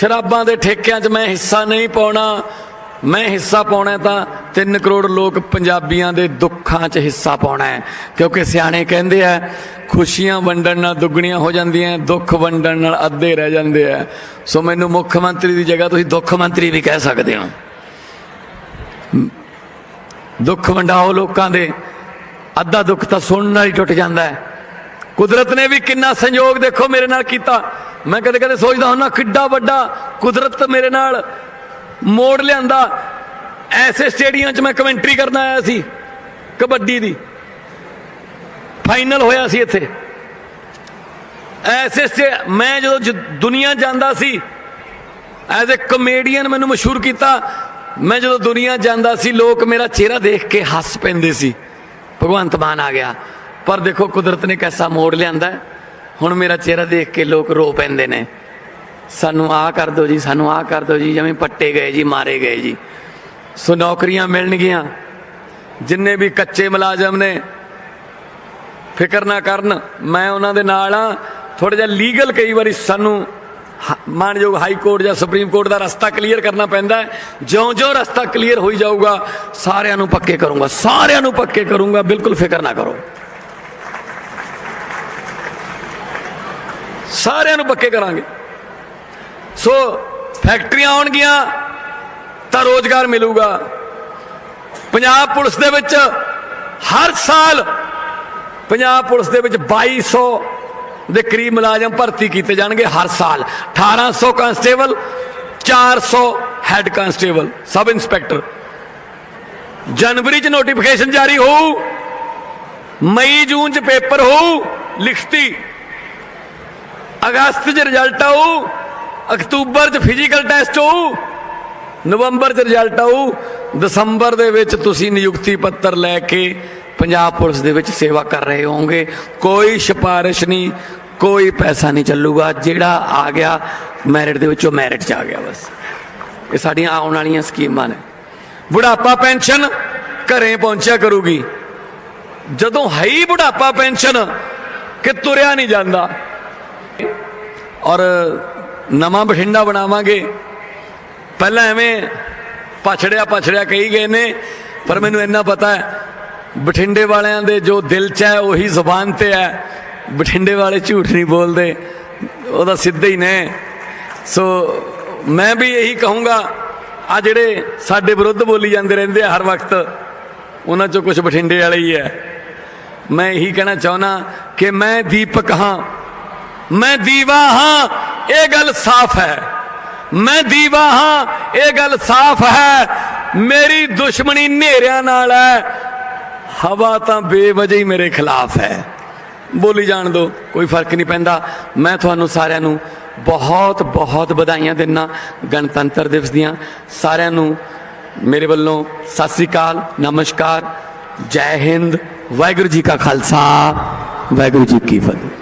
ਸ਼ਰਾਬਾਂ ਦੇ ਠੇਕਿਆਂ 'ਚ ਮੈਂ ਹਿੱਸਾ ਨਹੀਂ ਪਾਉਣਾ। ਮੈਂ ਹਿੱਸਾ ਪਾਉਣਾ ਤਾਂ 3 ਕਰੋੜ ਲੋਕ ਪੰਜਾਬੀਆਂ ਦੇ ਦੁੱਖਾਂ 'ਚ ਹਿੱਸਾ ਪਾਉਣਾ ਹੈ। ਕਿਉਂਕਿ ਸਿਆਣੇ ਕਹਿੰਦੇ ਆ, ਖੁਸ਼ੀਆਂ ਵੰਡਣ ਨਾਲ ਦੁੱਗਣੀਆਂ ਹੋ ਜਾਂਦੀਆਂ, ਦੁੱਖ ਵੰਡਣ ਨਾਲ ਅੱਧੇ ਰਹਿ ਜਾਂਦੇ ਆ। ਸੋ ਮੈਨੂੰ ਮੁੱਖ ਮੰਤਰੀ ਦੀ ਜਗ੍ਹਾ ਤੁਸੀਂ ਦੁੱਖ ਮੰਤਰੀ ਵੀ ਕਹਿ ਸਕਦੇ ਹੋ। ਦੁੱਖ ਵੰਡਾਓ ਲੋਕਾਂ ਦੇ। ਅੱਧਾ ਦੁੱਖ ਤਾਂ ਸੁਣਨ ਨਾਲ ਹੀ ਟੁੱਟ ਜਾਂਦਾ ਹੈ। ਕੁਦਰਤ ਨੇ ਵੀ ਕਿੰਨਾ ਸੰਯੋਗ ਦੇਖੋ ਮੇਰੇ ਨਾਲ ਕੀਤਾ। ਮੈਂ ਕਦੇ ਕਦੇ ਸੋਚਦਾ ਹੁੰਦਾ ਕਿੱਡਾ ਵੱਡਾ, ਕੁਦਰਤ ਮੇਰੇ ਨਾਲ ਮੋੜ ਲਿਆਂਦਾ। ਐਸੇ ਸਟੇਡੀਅਮ 'ਚ ਮੈਂ ਕਮੈਂਟਰੀ ਕਰਨ ਆਇਆ ਸੀ, ਕਬੱਡੀ ਦੀ। ਫਾਈਨਲ ਹੋਇਆ ਸੀ ਇੱਥੇ। ਐਸੇ ਸਟੇ, ਮੈਂ ਜਦੋਂ ਜ- ਦੁਨੀਆ ਜਾਂਦਾ ਸੀ, ਐਜ਼ ਅ ਕਮੇਡੀਅਨ ਮੈਨੂੰ ਮਸ਼ਹੂਰ ਕੀਤਾ। ਮੈਂ ਜਦੋਂ ਦੁਨੀਆ ਜਾਂਦਾ ਸੀ, ਲੋਕ ਮੇਰਾ ਚਿਹਰਾ ਦੇਖ ਕੇ ਹੱਸ ਪੈਂਦੇ ਸੀ। ਭਗਵੰਤ ਮਾਨ ਆ ਗਿਆ। ਪਰ ਦੇਖੋ, ਕੁਦਰਤ ਨੇ ਕੈਸਾ ਮੋੜ ਲਿਆਂਦਾ। ਹੁਣ ਮੇਰਾ ਚਿਹਰਾ ਦੇਖ ਕੇ ਲੋਕ ਰੋ ਪੈਂਦੇ ਨੇ। ਸਾਨੂੰ ਆਹ ਕਰ ਦਿਓ ਜੀ, ਸਾਨੂੰ ਆਹ ਕਰ ਦਿਓ ਜੀ, ਜਿਵੇਂ ਪੱਟੇ ਗਏ ਜੀ, ਮਾਰੇ ਗਏ ਜੀ। ਸੋ ਨੌਕਰੀਆਂ ਮਿਲਣਗੀਆਂ। ਜਿੰਨੇ ਵੀ ਕੱਚੇ ਮੁਲਾਜ਼ਮ ਨੇ, ਫਿਕਰ ਨਾ ਕਰਨ, ਮੈਂ ਉਹਨਾਂ ਦੇ ਨਾਲ ਆ ਥੋੜਾ ਜਿਹਾ ਲੀਗਲ ਕਈ ਵਾਰੀ ਸਾਨੂੰ ਹ- ਮਾਨਯੋਗ ਹਾਈ ਕੋਰਟ ਜਾਂ ਸੁਪਰੀਮ ਕੋਰਟ ਦਾ ਰਸਤਾ ਕਲੀਅਰ ਕਰਨਾ ਪੈਂਦਾ ਜਿਉਂ-ਜਿਉਂ ਰਸਤਾ ਕਲੀਅਰ ਹੋਈ ਜਾਊਗਾ, ਸਾਰਿਆਂ ਨੂੰ ਪੱਕੇ ਕਰੂੰਗਾ, ਸਾਰਿਆਂ ਨੂੰ ਪੱਕੇ ਕਰੂੰਗਾ, ਬਿਲਕੁਲ ਫਿਕਰ ਨਾ ਕਰੋ। ਸਾਰਿਆਂ ਨੂੰ ਪੱਕੇ ਕਰਾਂਗੇ। ਸੋ ਫੈਕਟਰੀਆਂ ਆਉਣਗੀਆਂ ਤਾਂ ਰੋਜ਼ਗਾਰ ਮਿਲੂਗਾ। ਪੰਜਾਬ ਪੁਲਿਸ ਦੇ ਵਿੱਚ ਹਰ ਸਾਲ ਪੰਜਾਬ ਪੁਲਿਸ ਦੇ ਵਿੱਚ 2200 ਦੇ ਕਰੀਬ ਮੁਲਾਜ਼ਮ ਭਰਤੀ ਕੀਤੇ ਜਾਣਗੇ ਹਰ ਸਾਲ। 1800 constable 400 head constable, sub inspector. ਜਨਵਰੀ ਚ ਨੋਟੀਫਿਕੇਸ਼ਨ ਜਾਰੀ ਹੋਊ, ਮਈ, ਜੂਨ ਚ ਪੇਪਰ ਹੋਊ, ਲਿਖਤੀ ਅਗਸਤ ਚ ਰਿਜ਼ਲਟ ਆਊ, ਅਕਤੂਬਰ ਚ ਫਿਜ਼ੀਕਲ ਟੈਸਟ ਹੋਊ, ਨਵੰਬਰ ਚ ਰਿਜ਼ਲਟ ਆਊ, ਦਸੰਬਰ ਦੇ ਵਿੱਚ ਤੁਸੀਂ ਨਿਯੁਕਤੀ ਪੱਤਰ ਲੈ ਕੇ ਪੰਜਾਬ ਪੁਲਿਸ ਦੇ ਵਿੱਚ ਸੇਵਾ ਕਰ ਰਹੇ ਹੋਵੋਗੇ। ਕੋਈ ਸਿਫਾਰਿਸ਼ ਨਹੀਂ, ਕੋਈ ਪੈਸਾ ਨਹੀਂ ਚੱਲੂਗਾ। ਜਿਹੜਾ ਆ ਗਿਆ ਮੈਰਿਟ ਦੇ ਵਿੱਚੋਂ ਮੈਰਿਟ ਚ ਆ ਗਿਆ ਬਸ। ਇਹ ਸਾਡੀਆਂ ਆਉਣ ਵਾਲੀਆਂ ਸਕੀਮਾਂ ਨੇ। ਬੁਢਾਪਾ ਪੈਨਸ਼ਨ ਘਰੇ ਪਹੁੰਚਿਆ ਕਰੂਗੀ। ਜਦੋਂ ਹੈ ਹੀ ਬੁਢਾਪਾ ਪੈਨਸ਼ਨ, ਕਿ ਤੁਰਿਆ ਨਹੀਂ ਜਾਂਦਾ। ਔਰ ਨਵਾਂ ਬਠਿੰਡਾ ਬਣਾਵਾਂਗੇ। ਪਹਿਲਾਂ ਐਵੇਂ ਪਛੜਿਆ ਪਛੜਿਆ ਕਹੀ ਗਏ ਨੇ, ਪਰ ਮੈਨੂੰ ਇੰਨਾ ਪਤਾ ਹੈ, ਬਠਿੰਡੇ ਵਾਲਿਆਂ ਦੇ ਜੋ ਦਿਲ 'ਚ ਹੈ, ਉਹੀ ਜ਼ੁਬਾਨ ਤੇ ਹੈ। ਬਠਿੰਡੇ ਵਾਲੇ ਝੂਠ ਨਹੀਂ ਬੋਲਦੇ ਉਹਦਾ ਸਿੱਧੇ ਹੀ ਨੇ। ਸੋ ਮੈਂ ਵੀ ਇਹੀ ਕਹੂੰਗਾ, ਆ ਜਿਹੜੇ ਸਾਡੇ ਵਿਰੁੱਧ ਬੋਲੀ ਜਾਂਦੇ ਰਹਿੰਦੇ ਆ ਹਰ ਵਕਤ, ਉਹਨਾਂ 'ਚੋਂ ਕੁਝ ਬਠਿੰਡੇ ਵਾਲੇ ਹੀ ਹੈ। ਮੈਂ ਇਹੀ ਕਹਿਣਾ ਚਾਹੁੰਦਾ ਕਿ ਮੈਂ ਦੀਪਕ ਹਾਂ ਮੈਂ ਦੀਵਾ ਹਾਂ, ਇਹ ਗੱਲ ਸਾਫ਼ ਹੈ। ਮੈਂ ਦੀਵਾ ਹਾਂ, ਇਹ ਗੱਲ ਸਾਫ਼ ਹੈ। ਮੇਰੀ ਦੁਸ਼ਮਣੀ ਹਨੇਰਿਆਂ ਨਾਲ ਹੈ। ਹਵਾ ਤਾਂ ਬੇਵਜ੍ਹਾ ਹੀ ਮੇਰੇ ਖਿਲਾਫ ਹੈ। ਬੋਲੀ ਜਾਣ ਦੋ, ਕੋਈ ਫ਼ਰਕ ਨਹੀਂ ਪੈਂਦਾ। ਮੈਂ ਤੁਹਾਨੂੰ ਸਾਰਿਆਂ ਨੂੰ ਬਹੁਤ ਬਹੁਤ ਵਧਾਈਆਂ ਦਿੰਨਾ ਗਣਤੰਤਰ ਦਿਵਸ ਦੀਆਂ। ਸਾਰਿਆਂ ਨੂੰ ਮੇਰੇ ਵੱਲੋਂ ਸਤਿ ਸ੍ਰੀ ਅਕਾਲ, ਨਮਸਕਾਰ। ਜੈ ਹਿੰਦ, ਵਾਹਿਗੁਰੂ ਜੀ ਕਾ ਖਾਲਸਾ, ਵਾਹਿਗੁਰੂ ਜੀ ਕੀ ਫਤਿਹ।